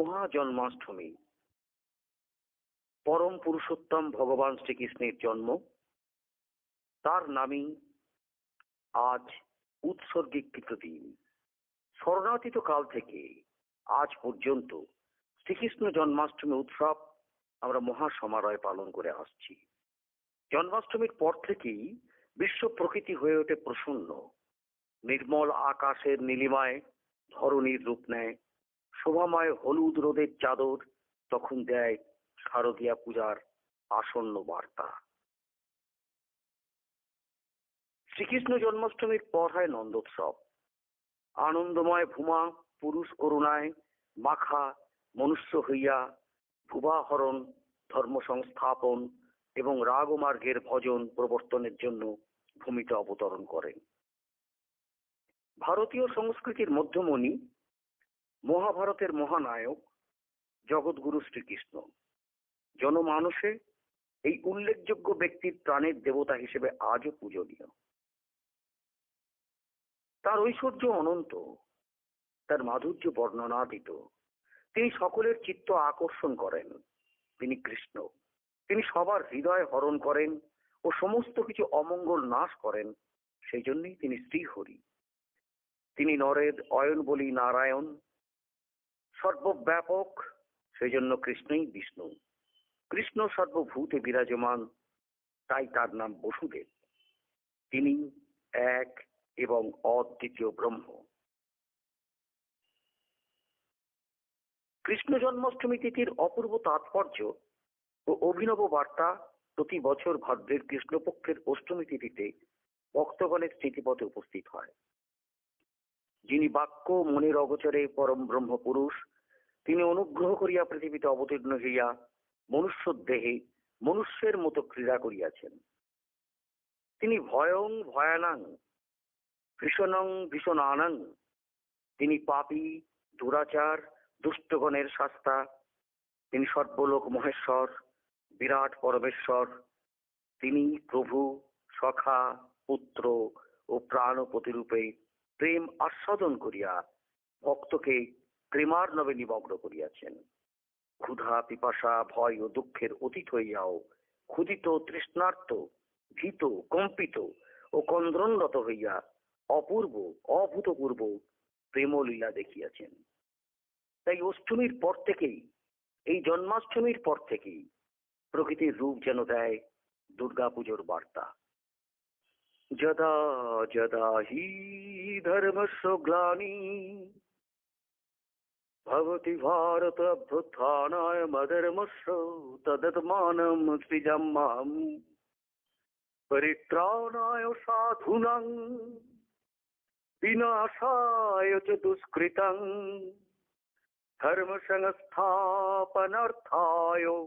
মহা জন্মাষ্টমী পরম পুরুষোত্তম ভগবান শ্রীকৃষ্ণের জন্ম। তার নামই আজ উৎসর্গীকৃত দিন। স্মরণাতীত কাল থেকে আজ পর্যন্ত শ্রীকৃষ্ণ জন্মাষ্টমী উৎসব আমরা মহা সমারোহে পালন করে আসছি। জন্মাষ্টমীর পর থেকেই বিশ্ব প্রকৃতি হয়ে ওঠে প্রসন্ন। নির্মল আকাশের নীলিমায় ধরণীর রূপ নেয় শোভাময় হলুদ রোদের চাদর তখন দেয় শারদীয়া পূজার আসন্ন বার্তা। শ্রীকৃষ্ণ জন্মাষ্টমীর পর হয় নন্দোৎসব। আনন্দময় ভূমা, পুরুষ করুণায় মাখা, মনুষ্য হইয়া ভুবাহরণ, ধর্ম সংস্থাপন এবং রাগমার্গের ভজন প্রবর্তনের জন্য ভূমিতে অবতরণ করেন। ভারতীয় সংস্কৃতির মধ্যমণি মহাভারতের মহানায়ক জগৎগুরু শ্রীকৃষ্ণ। জনমানসে এই উল্লেখযোগ্য ব্যক্তির প্রাণের দেবতা হিসেবে আজও পূজনীয়। তার ঐশ্বর্য অনন্ত, তার মাধুর্য বর্ণনাতীত। তিনি সকলের চিত্ত আকর্ষণ করেন, তিনি কৃষ্ণ। তিনি সবার হৃদয় হরণ করেন ও সমস্ত কিছু অমঙ্গল নাশ করেন, সেই জন্যই তিনি শ্রীহরি। তিনি নরের অয়ন বলি নারায়ণ সর্বব্যাপক সেই জন্য কৃষ্ণই বিষ্ণু। কৃষ্ণ সর্বভূতে বিরাজমান, তাই তার নাম বসুদেব। তিনি এক এবং অদ্বিতীয় ব্রহ্ম। কৃষ্ণ জন্মাষ্টমী তিথির অপূর্ব তাৎপর্য ও অভিনব বার্তা প্রতি বছর ভাদ্রের কৃষ্ণপক্ষের অষ্টমী তিথিতে ভক্তগণের স্মৃতিপথে উপস্থিত হয়। যিনি বাক্য, মনের অগোচরে পরম ব্রহ্ম পুরুষ তিনি অনুগ্রহ করিয়া পৃথিবীতে অবতীর্ণ হইয়া মনুষ্য দেহে মনুষ্যের মতো ক্রীড়া করিয়াছেন। তিনি ভয়ং ভয়ানাং, ভীষণং ভীষণানাং, তিনি পাপী, দুরাচার, দুষ্টগণের শাস্তা, তিনি সর্বলোক মহেশ্বর, বিরাট পরমেশ্বর, তিনি প্রভু, সখা, পুত্র ও প্রাণপতি রূপে প্রেম আস্বাদন করিয়া ভক্তকে প্রেমার্ণবে নিমগ্ন করিয়াছেন। ক্ষুধা, পিপাসা, ভয় ও দুঃখের অতীত হইয়াও ক্ষুদিত তৃষ্ণার্ত, ভীত, কম্পিত ও কন্দ্রনরত হইয়া অপূর্ব, অভূতপূর্ব প্রেমলীলা দেখিয়াছেন। তাই অষ্টমীর পর থেকেই, এই জন্মাষ্টমীর পর থেকেই প্রকৃতির রূপ যেন দেয় দুর্গাপুজোর বার্তা। जदा जदा ही धर्म ग्लानि भवती भारत अभ्युत्थानाय मधर्मस्य तदत्मानं सृजम्माम् परित्राणाय साधूनां। विनाशाय च दुष्कृतं। धर्मसंस्थापनार्थाय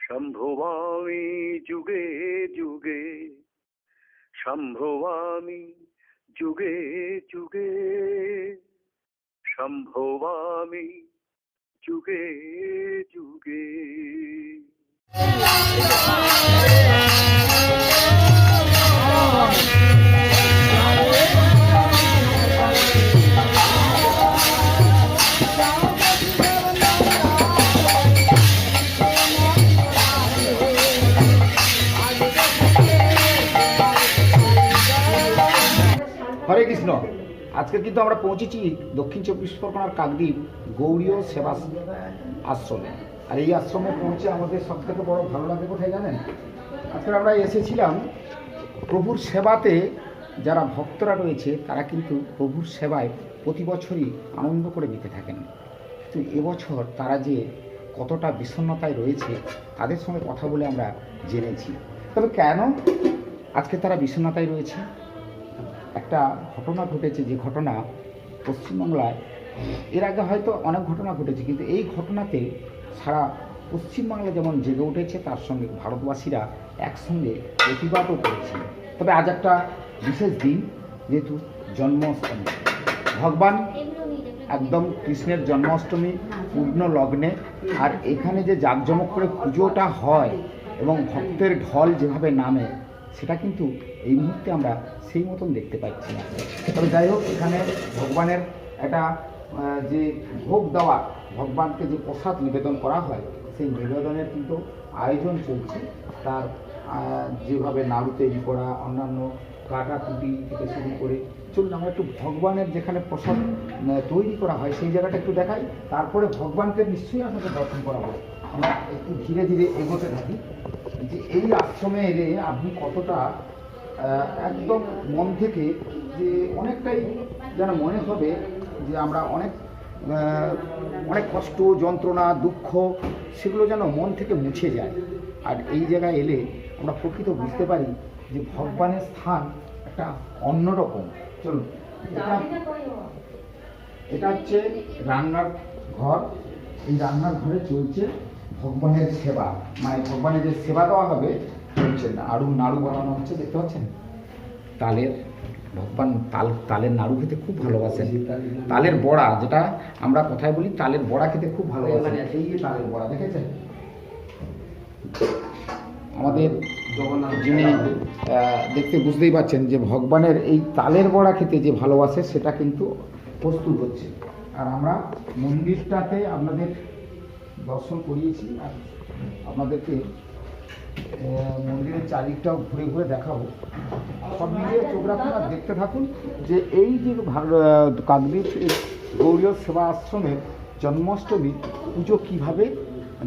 शम्भुवामि जुगे जुगे। সম্ভবামি যুগে যুগে। সম্ভবামি যুগে যুগে। কিন্তু আমরা পৌঁছেছি দক্ষিণ চব্বিশ পরগনার কাকদ্বীপ গৌরীয় সেবা আশ্রমে। আর এই আশ্রমে পৌঁছে আমাদের সব থেকে বড় ভালো লাগে কোথায় জানেন? আজকে আমরা এসেছিলাম প্রভুর সেবাতে। যারা ভক্তরা রয়েছে, তারা কিন্তু প্রভুর সেবায় প্রতি বছরই আনন্দ করে দিতে থাকেন। কিন্তু এবছর তারা যে কতটা বিষণ্ণতায় রয়েছে, তাদের সঙ্গে কথা বলে আমরা জেনেছি। তবে কেন আজকে তারা বিষণ্ণতায় রয়েছে? একটা ঘটনা ঘটেছে, যে ঘটনা পশ্চিমবাংলায়, এর আগে হয়তো অনেক ঘটনা ঘটেছে, কিন্তু এই ঘটনাতে সারা পশ্চিমবাংলা যেমন জেগে উঠেছে, তার সঙ্গে ভারতবাসীরা একসঙ্গে প্রতিবাদও করেছে তবে আজ একটা বিশেষ দিন, যেহেতু জন্মাষ্টমী। ভগবান একদম কৃষ্ণের জন্মাষ্টমী, পূর্ণ লগ্নে, আর এখানে যে জাঁকজমক করে পুজোটা হয়, এবং ভক্তের ঢল যেভাবে নামে সেটা কিন্তু এই মুহূর্তে আমরা সেই মতন দেখতে পাচ্ছি না। তবে যাই হোক, এখানে ভগবানের একটা যে ভোগ দেওয়া, ভগবানকে যে প্রসাদ নিবেদন করা হয়, সেই নিবেদনের কিন্তু আয়োজন চলছে। তার যেভাবে নাড়ু তৈরি করা, অন্যান্য কাটাকুটি থেকে শুরু করে, চলুন আমরা একটু ভগবানের যেখানে প্রসাদ তৈরি করা হয়, সেই জায়গাটা একটু দেখাই। তারপরে ভগবানকে নিশ্চয়ই আপনাকে দর্শন করা হবে আমরা একটু ধীরে ধীরে এগোতে থাকি। যে এই আশ্রমে এলে আপনি কতটা একদম মন থেকে যে অনেকটাই যেন মনে হবে যে আমরা অনেক অনেক কষ্ট, যন্ত্রণা, দুঃখ সেগুলো যেন মন থেকে মুছে যায়। আর এই জায়গায় এলে আমরা প্রকৃত বুঝতে পারি যে ভগবানের স্থান একটা অন্যরকম। চলুন, এটা এটা হচ্ছে রান্নার ঘর। এই রান্নার ঘরে চলছে ভগবানের সেবা মানে ভগবানের যে সেবা দেওয়া হবে চলছে আড়ু নাড়ু বানানো হচ্ছে দেখতে পাচ্ছেন? তালের ভগবান তাল তালের নাড়ু খেতে খুব ভালোবাসেন। তালের বড়া যেটা আমরা কথায় বলি তালের বড়া খেতে খুব ভালোবাসেন এই তালের বড়া দেখেছেন? আমাদের যিনি দেখতে বুঝতেই পারছেন যে ভগবানের এই তালের বড়া খেতে যে ভালোবাসে সেটা কিন্তু প্রস্তুত হচ্ছে। আর আমরা মন্দিরটাতে আপনাদের দর্শন করিয়েছি আর আপনাদেরকে মন্দিরের চারিদিকটাও ঘুরে ঘুরে দেখাবো। সব মিলিয়ে চোখ রাখুন আর দেখতে থাকুন যে এই যে কাকদ্বীপ গৌরীয় সেবা আশ্রমের জন্মাষ্টমী পুজো কীভাবে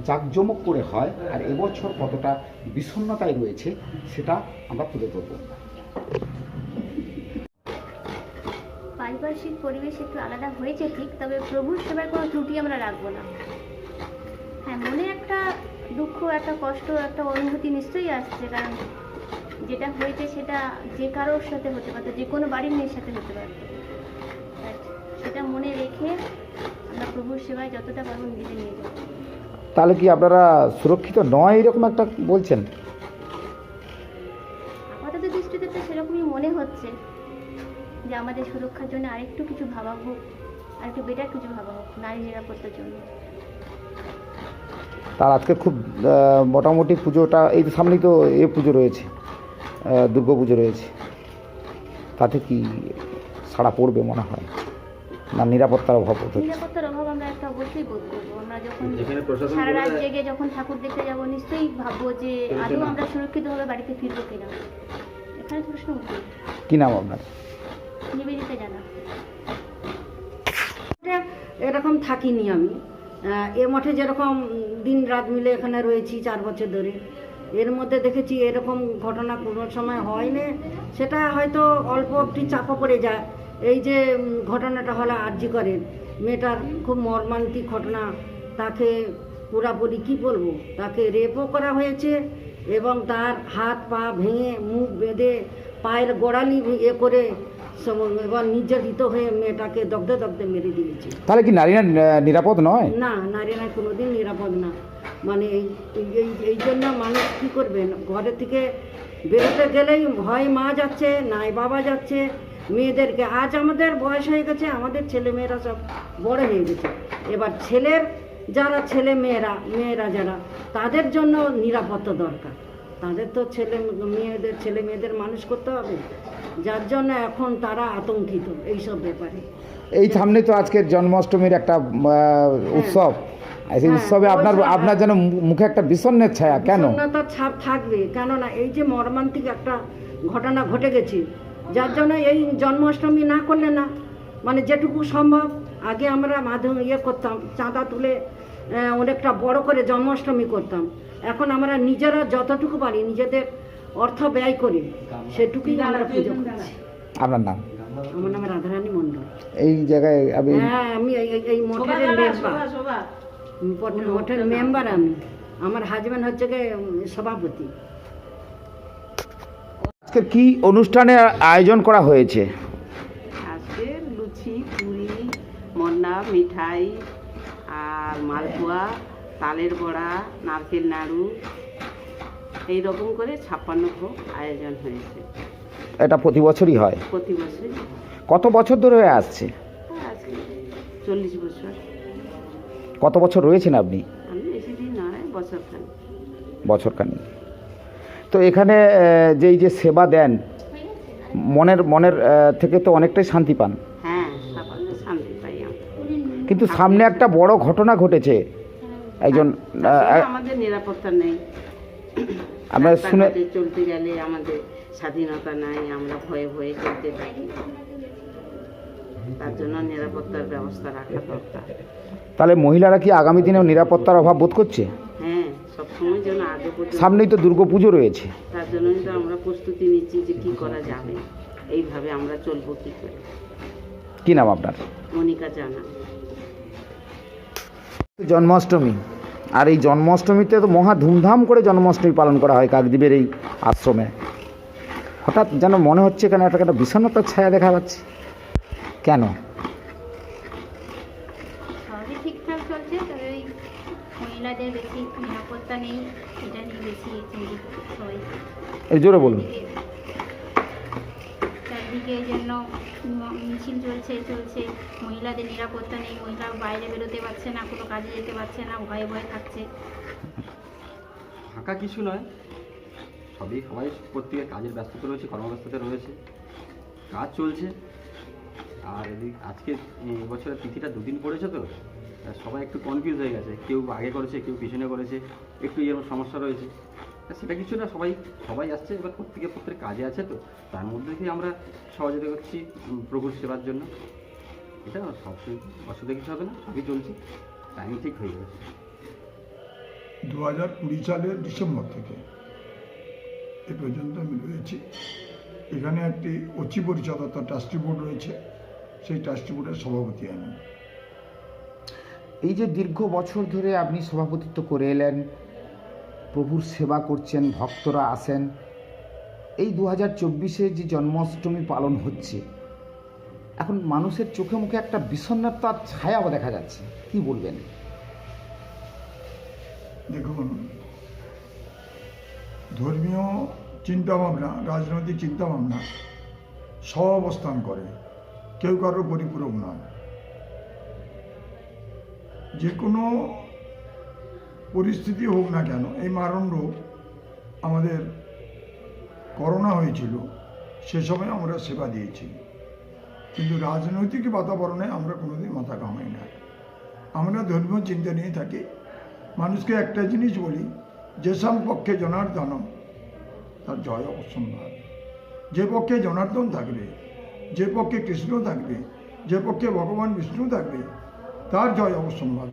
জাঁকজমক করে হয় আর এবছর কতটা বিষণ্ণতায় রয়েছে সেটা আমরা তুলে ধরবো। পারিপার্শ্বিক পরিবেশ একটু আলাদা হয়েছে ঠিক, তবে প্রভুর সেবায় কোনো ত্রুটি আমরা রাখব না। দুঃখ একটা কষ্ট একটা অনুভূতি নিশ্চয়ই আসছে কারণ যেটা হয়েছে সেটা যে কারোর সাথে হতে পারতো যে কোনো বাড়ির মেয়ের সাথে হতে পারতো। সেটা মনে রেখে আমরা প্রভুর সেবায় যতটা পারব নিজে নিয়ে যাব। তাহলে কি আপনারা সুরক্ষিত নয় এরকম একটা বলছেন? আপাতত দৃষ্টিতে তো সেরকমই মনে হচ্ছে যে আমাদের সুরক্ষার জন্য আরেকটু কিছু ভাবা হোক আরেকটু বেটার কিছু ভাবা হোক নারী নিরাপত্তার জন্য। তার আজকে খুব মোটামুটি পুজোটা এই তো সামনেই তো এ পুজো রয়েছে দুর্গা পুজো রয়েছে। তাতে কি সাড়া পড়বে মনে হয়? না নিরাপত্তার অভাব হচ্ছে? নিরাপত্তার অভাব আমরা একটা অবশ্যই বোধ করব। আমরা যখন যেখানে প্রশাসন সারা রাত জেগে যখন ঠাকুর দেখতে যাব নিশ্চয়ই ভাববো যে আদৌ আমরা সুরক্ষিতভাবে বাড়িতে ফিরবো কিনা। এখানে প্রশ্ন উঠবে। কি নাম আপনার? নিবেদিতা জানা এরকম থাকিনি আমি। এ মঠে যেরকম দিন রাত মিলে এখানে রয়েছি চার বছর ধরে, এর মধ্যে দেখেছি এরকম ঘটনা কোনো সময় হয় না সেটা হয়তো অল্প একটি চাপা পড়ে যায়। এই যে ঘটনাটা হলো আর্জি করেন, মেয়েটার খুব মর্মান্তিক ঘটনা, তাকে পুরাপুরি কি বলব, তাকে রেপও করা হয়েছে এবং তার হাত পা ভেঙে মুখ বেঁধে পায়ের গোড়ালি এ করে এবার নির্যাতিত হয়ে মেয়েটাকে দগ্ধে দগ্ধে মেরে দিয়েছে। তাহলে কি নারীরা নিরাপদ নয়? না নারীরা কোনোদিন নিরাপদ না। মানে এই এই- এই এই জন্য মানুষ কী করবেন ঘরে থেকে বেরোতে গেলেই ভয় মা যাচ্ছে নাই বাবা যাচ্ছে। মেয়েদেরকে আজ আমাদের বয়স হয়ে গেছে আমাদের ছেলে মেয়েরা সব বড় হয়ে গেছে। এবার ছেলের যারা ছেলে মেয়েরা মেয়েরা যারা তাদের জন্য নিরাপত্তা দরকার। তাদের তো ছেলে মেয়েদের ছেলে মেয়েদের মানুষ করতে হবে। যার জন্য এখন তারা আতঙ্কিত এইসব ব্যাপারে। এই সামনে তো আজকের জন্মাষ্টমীর একটা উৎসব। আর হ্যাঁ, উৎসবে আপনার আপনার যেন মুখে একটা বিষণ্ণের ছায়া কেন? বিষণ্ণতার ছাপ থাকবে কেননা এই যে মর্মান্তিক একটা ঘটনা ঘটে গেছে যার জন্য এই জন্মাষ্টমী না করলে না মানে যেটুকু সম্ভব আগে আমরা মাধ্যমে ইয়ে করতাম চাঁদা তুলে অনেকটা বড় করে জন্মাষ্টমী করতাম। এখন আমরা নিজেরা যতটুকু পারি নিজেদের অর্থ ব্যয় করি সেটুকুই আমরা পুজো করছি। আপনার নাম? আমার নাম রাধারানী মন্ডল এই জায়গায় আমি হ্যাঁ আমি এই- মঠের মেম্বার মঠের মেম্বার আমি। আমার হাজব্যান্ড হচ্ছে গিয়ে সভাপতি। আজকের কি অনুষ্ঠানের আয়োজন করা হয়েছে? আজকে লুচি পুরি মন্না মিঠাই আর মালপোয়া তালের বড়া নারকেল নাড়ু এই রকম করে ছাপ্পান্ন ভোগ আয়োজন হয়েছে। এটা প্রতি বছরই হয়? প্রতি বছর কত বছর ধরে হয়ে আসছে? আজকে চল্লিশ বছর। কত বছর রয়েছেন আপনি? আমি বেশি নয় বছর খান বছরখানি তো এখানে যেই যে সেবা দেন মনের মনের থেকে তো অনেকটাই শান্তি পান। হ্যাঁ শান্তি পাই কিন্তু সামনে একটা বড় ঘটনা ঘটেছে। একজন আমাদের নিরাপত্তা নেই। আমরা শুনে চলতে গেলে আমাদের স্বাধীনতা নাই আমরা ভয়ে ভয়ে চলতে থাকি তার জন্য নিরাপত্তার ব্যবস্থা রাখা দরকার। তাহলে মহিলারা কি আগামী দিনেও নিরাপত্তার অভাব বোধ করছে? হ্যাঁ সবসময় যেন আগে সামনেই তো দুর্গাপুজো রয়েছে। তার জন্যই তো আমরা প্রস্তুতি নিচ্ছি যে কি করা যাবে। এইভাবে আমরা চলবো কি করে। কি নাম আপনার? মনিকা জানা। জন্মাষ্টমী। আর এই জন্মাষ্টমীতে তো মহা ধুমধাম করে জন্মাষ্টমী পালন করা হয় কাকদ্বীপের এই আশ্রমে। হঠাৎ যেন মনে হচ্ছে কেন একটা একটা বিষণ্ণতার ছায়া দেখা যাচ্ছে। কেন? সবই। ঠিকঠাক চলছে তবে ওই মহিলাদের বেশি নিরাপত্তা নেই এটা নিয়ে বেশি চিন্তিত সবাই এই জোরে বলুন চারদিকে জন্য মিছিল চলছে চলছে। মহিলাদের নিরাপত্তা নেই, মহিলা বাইরে বেরোতে পারছে না, কোনো কাজে যেতে পারছে না, ভয়ে ভয়ে থাকছে। ফাঁকা কিছু নয়। সবই সবাই প্রত্যেকের কাজের ব্যস্ততা রয়েছে, কর্মব্যস্ততা রয়েছে। কাজ চলছে। আর আজকে বছরের তিথিটা দুদিন পড়েছে তো সবাই একটু কনফিউজ হয়ে গেছে। কেউ আগে করেছে, কেউ পিছনে করেছে, একটু এরকম সমস্যা রয়েছে। সেটা কিছু না সবাই সবাই আসছে এবার প্রত্যেকে প্রত্যেক কাজে আছে তো। তার মধ্যে দিয়ে আমরা সহযোগিতা করছি প্রভুর সেবার জন্য। এটা সব অসুবিধা কিছু হবে না সবই চলছে টাইম ঠিক হয়ে যাবে দু হাজার কুড়ি সালের ডিসেম্বর থেকে এ পর্যন্ত আমি রয়েছি। এখানে একটি অচি পরিষদ অর্থাৎ ট্রাস্টি বোর্ড রয়েছে। সেই ট্রাস্টি বোর্ডের সভাপতি আমি। এই যে দীর্ঘ বছর ধরে আপনি সভাপতিত্ব করে এলেন প্রভুর সেবা করছেন, ভক্তরা আসেন। এই দু হাজার চব্বিশে যে জন্মাষ্টমী পালন হচ্ছে, এখন মানুষের চোখে মুখে একটা বিষণ্ণতার ছায়াও দেখা যাচ্ছে। কি বলবেন? দেখুন, ধর্মীয় চিন্তাভাবনা, রাজনৈতিক চিন্তাভাবনা সহ অবস্থান করে। কেউ কারোর পরিপূরক নয়। যে কোনো পরিস্থিতি হোক না কেন, এই মারণ রোগ আমাদের করোনা হয়েছিল, সে সময় আমরা সেবা দিয়েছি। কিন্তু রাজনৈতিক বাতাবরণে আমরা কোনোদিন মাথা কামাই না। আমরা ধর্মীয় চিন্তা নিয়ে থাকি। মানুষকে একটা জিনিস বলি যেসব পক্ষে জনার্দন তার জয় অবসম্ভাব যে পক্ষে জনার্দন থাকবে, যে পক্ষে কৃষ্ণ থাকবে, যে পক্ষে ভগবান বিষ্ণু থাকবে, তার জয় অবসম্ভাব